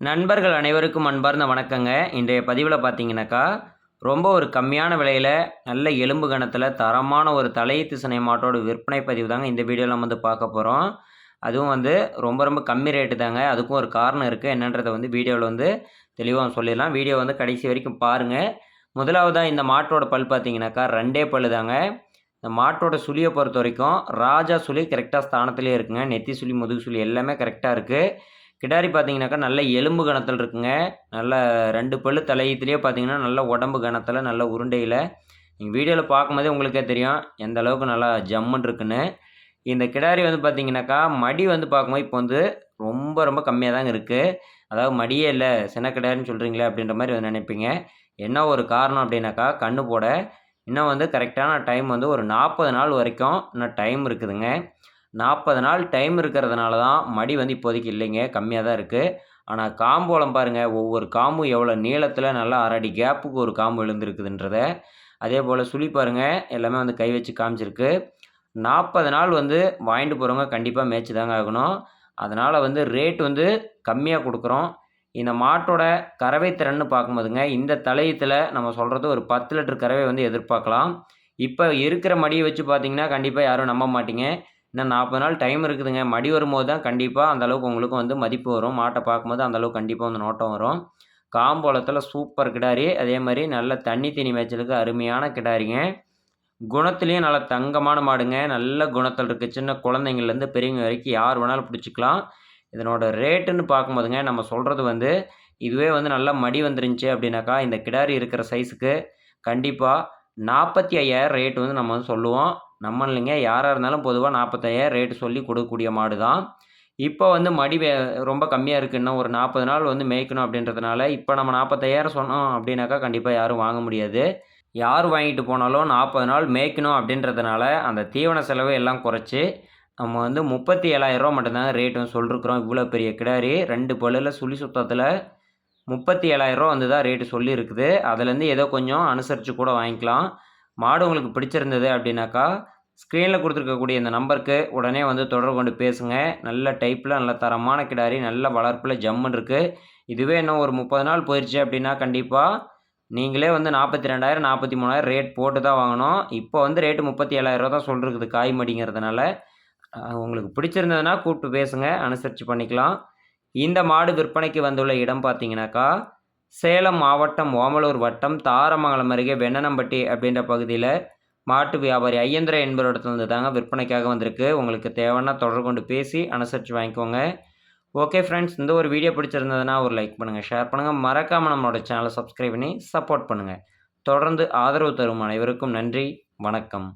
நண்பர்கள் அனைவருக்கும் அன்பார்ந்த வணக்கங்க. இன்றைய பதிவில் பார்த்தீங்கன்னாக்கா ரொம்ப ஒரு கம்மியான விலையில் நல்ல எலும்பு கணத்தில் தரமான ஒரு தலையீத்து சினை மாட்டோட விற்பனை பதிவு தாங்க இந்த வீடியோவில் நம்ம வந்து பார்க்க போகிறோம் அதுவும் வந்து ரொம்ப ரொம்ப கம்மி ரேட்டு தாங்க. அதுக்கும் ஒரு காரணம் இருக்குது என்னன்றதை வந்து வீடியோவில் வந்து தெளிவாக சொல்லிடலாம். வீடியோ வந்து கடைசி வரைக்கும் பாருங்கள் முதலாவதாக இந்த மாட்டோட பல் பார்த்தீங்கன்னாக்கா ரெண்டே பல் தாங்க. இந்த மாட்டோட சுழியை பொறுத்த வரைக்கும் ராஜா சுழி கரெக்டாக ஸ்தானத்துலேயே இருக்குங்க. நெத்தி சுழி முதுகு சுழி எல்லாமே கரெக்டாக இருக்குது கிடாரி பார்த்தீங்கன்னாக்கா நல்ல எலும்பு கணத்தில் இருக்குங்க. நல்ல ரெண்டு பல்லு தலையத்துலேயே பார்த்தீங்கன்னா நல்ல உடம்பு கணத்தில் நல்ல உருண்டையில். நீங்கள் வீடியோவில் பார்க்கும்போதே உங்களுக்கே தெரியும் எந்த அளவுக்கு நல்லா ஜம்முன்னு இருக்குன்னு. இந்த கிடாரி வந்து பார்த்தீங்கன்னாக்கா மடி வந்து பார்க்கும்போது இப்போ வந்து ரொம்ப ரொம்ப கம்மியாக தாங்க இருக்குது அதாவது மடியே இல்லை சின்ன கிடாரின்னு சொல்கிறீங்களே அப்படின்ற மாதிரி வந்து நினைப்பீங்க. என்ன ஒரு காரணம் அப்படின்னாக்கா கண்ணு போட. இன்னும் வந்து கரெக்டான டைம் வந்து ஒரு நாற்பது நாள் வரைக்கும் இன்னும் டைம் இருக்குதுங்க. நாற்பது நாள் டைம் இருக்கிறதுனால தான் மடி வந்து இப்போதைக்கு இல்லைங்க. கம்மியாக தான் இருக்குது ஆனால் காம்போலம் பாருங்கள் ஒவ்வொரு காம்பும் எவ்வளோ நீளத்தில் நல்லா அரடி கேப்புக்கு ஒரு காம்பு விழுந்துருக்குதுன்றத. அதே போல் சுழி பாருங்கள் எல்லாமே வந்து கை வச்சு காமிச்சிருக்கு. நாற்பது நாள் வந்து வாங்கிட்டு போகிறவங்க கண்டிப்பாக மேய்ச்சி தாங்க ஆகணும். அதனால் வந்து ரேட் வந்து கம்மியாக கொடுக்குறோம். இந்த மாட்டோட கறவை திறன்னு பார்க்கும்போதுங்க இந்த தலையத்தில் நம்ம சொல்கிறது ஒரு பத்து லிட்டர் கறவை வந்து எதிர்பார்க்கலாம். இப்போ இருக்கிற மடியை வச்சு பார்த்தீங்கன்னா கண்டிப்பாக யாரும் நம்ப மாட்டீங்க. இன்னும் நாற்பது நாள் டைம் இருக்குதுங்க. மடி வரும்போது தான் கண்டிப்பாக அந்தளவுக்கு உங்களுக்கு வந்து மதிப்பு வரும். மாட்டை பார்க்கும்போது அந்தளவுக்கு கண்டிப்பாக வந்து நோட்டம் வரும். காம்போளத்தில் சூப்பர் கிடாரி. அதே மாதிரி நல்ல தண்ணி தீனி மேய்ச்சலுக்கு அருமையான கிடாரிங்க. குணத்துலேயும் நல்ல தங்கமான மாடுங்க. நல்ல குணத்தில் இருக்குது சின்ன குழந்தைங்கள்லேருந்து பெரியவங்க வரைக்கும் யார் வேணாலும் பிடிச்சிக்கலாம். இதனோட ரேட்டுன்னு பார்க்கும்போதுங்க நம்ம சொல்கிறது வந்து இதுவே வந்து நல்லா மடி வந்துருந்துச்சு அப்படின்னாக்கா இந்த கிடாரி இருக்கிற சைஸுக்கு கண்டிப்பாக நாற்பத்தி ஐயாயிரம் ரேட் வந்து நம்ம வந்து சொல்லுவோம். நம்ம இல்லைங்க யாராக இருந்தாலும் பொதுவாக நாற்பத்தையாயிரம் ரேட்டு சொல்லி கொடுக்கக்கூடிய மாடு தான். இப்போ வந்து மடி வே ரொம்ப கம்மியாக இருக்குன்னா ஒரு நாற்பது நாள் வந்து மேய்க்கணும் அப்படின்றதுனால இப்போ நம்ம நாற்பத்தையாயிரம் சொன்னோம் அப்படின்னாக்கா கண்டிப்பாக யாரும் வாங்க முடியாது. யார் வாங்கிட்டு போனாலும் நாற்பது நாள் மேய்க்கணும் அப்படின்றதுனால அந்த தீவன செலவு எல்லாம் குறைச்சி நம்ம வந்து முப்பத்தி ஏழாயிரரூவா ரூபா ரேட்டு வந்து சொல்லிருக்குறோம். இவ்வளோ பெரிய கிடாரி ரெண்டு பல்லில் சுழி சுத்தத்தில் முப்பத்தி ஏழாயிரரூவா வந்து தான் ரேட்டு சொல்லியிருக்குது. அதுலேருந்து ஏதோ கொஞ்சம் அனுசரித்து கூட வாங்கிக்கலாம். மாடு உங்களுக்கு பிடிச்சிருந்தது அப்படின்னாக்கா ஸ்க்ரீனில் கொடுத்துருக்கக்கூடிய இந்த நம்பருக்கு உடனே வந்து தொடர்பு கொண்டு பேசுங்க. நல்ல டைப்பில் நல்ல தரமான கிடாரி நல்ல வளர்ப்பில் ஜம்முன்னு இருக்குது இதுவே இன்னும் ஒரு முப்பது நாள் போயிடுச்சு அப்படின்னா கண்டிப்பாக நீங்களே வந்து நாற்பத்தி ரெண்டாயிரம் நாற்பத்தி மூணாயிரம் ரேட் போட்டு தான் வாங்கணும். இப்போ வந்து ரேட்டு முப்பத்தி ஏழாயிரரூவா தான் சொல்லிருக்குது காய் மடிங்கிறதுனால. உங்களுக்கு பிடிச்சிருந்ததுன்னா கூப்பிட்டு பேசுங்க அனுசரித்து பண்ணிக்கலாம். இந்த மாடு விற்பனைக்கு வந்துள்ள இடம் பார்த்தீங்கன்னாக்கா சேலம் மாவட்டம் ஓமலூர் வட்டம் தாரமங்கலம் அருகே வெண்ணனம்பட்டி அப்படின்ற பகுதியில் மாட்டு வியாபாரி ஐயந்திர என்பவரிடத்துலேருந்து தாங்க விற்பனைக்காக வந்திருக்கு. உங்களுக்கு தேவைன்னா தொடர்பு கொண்டு பேசி அனுசரித்து வாங்கிக்கோங்க. ஓகே ஃப்ரெண்ட்ஸ் இந்த ஒரு வீடியோ பிடிச்சிருந்ததுன்னா ஒரு லைக் பண்ணுங்கள் ஷேர் பண்ணுங்கள் மறக்காமல் நம்மளோட சேனலை சப்ஸ்கிரைப் பண்ணி சப்போர்ட் பண்ணுங்கள் தொடர்ந்து ஆதரவு தரும் அனைவருக்கும் நன்றி வணக்கம்.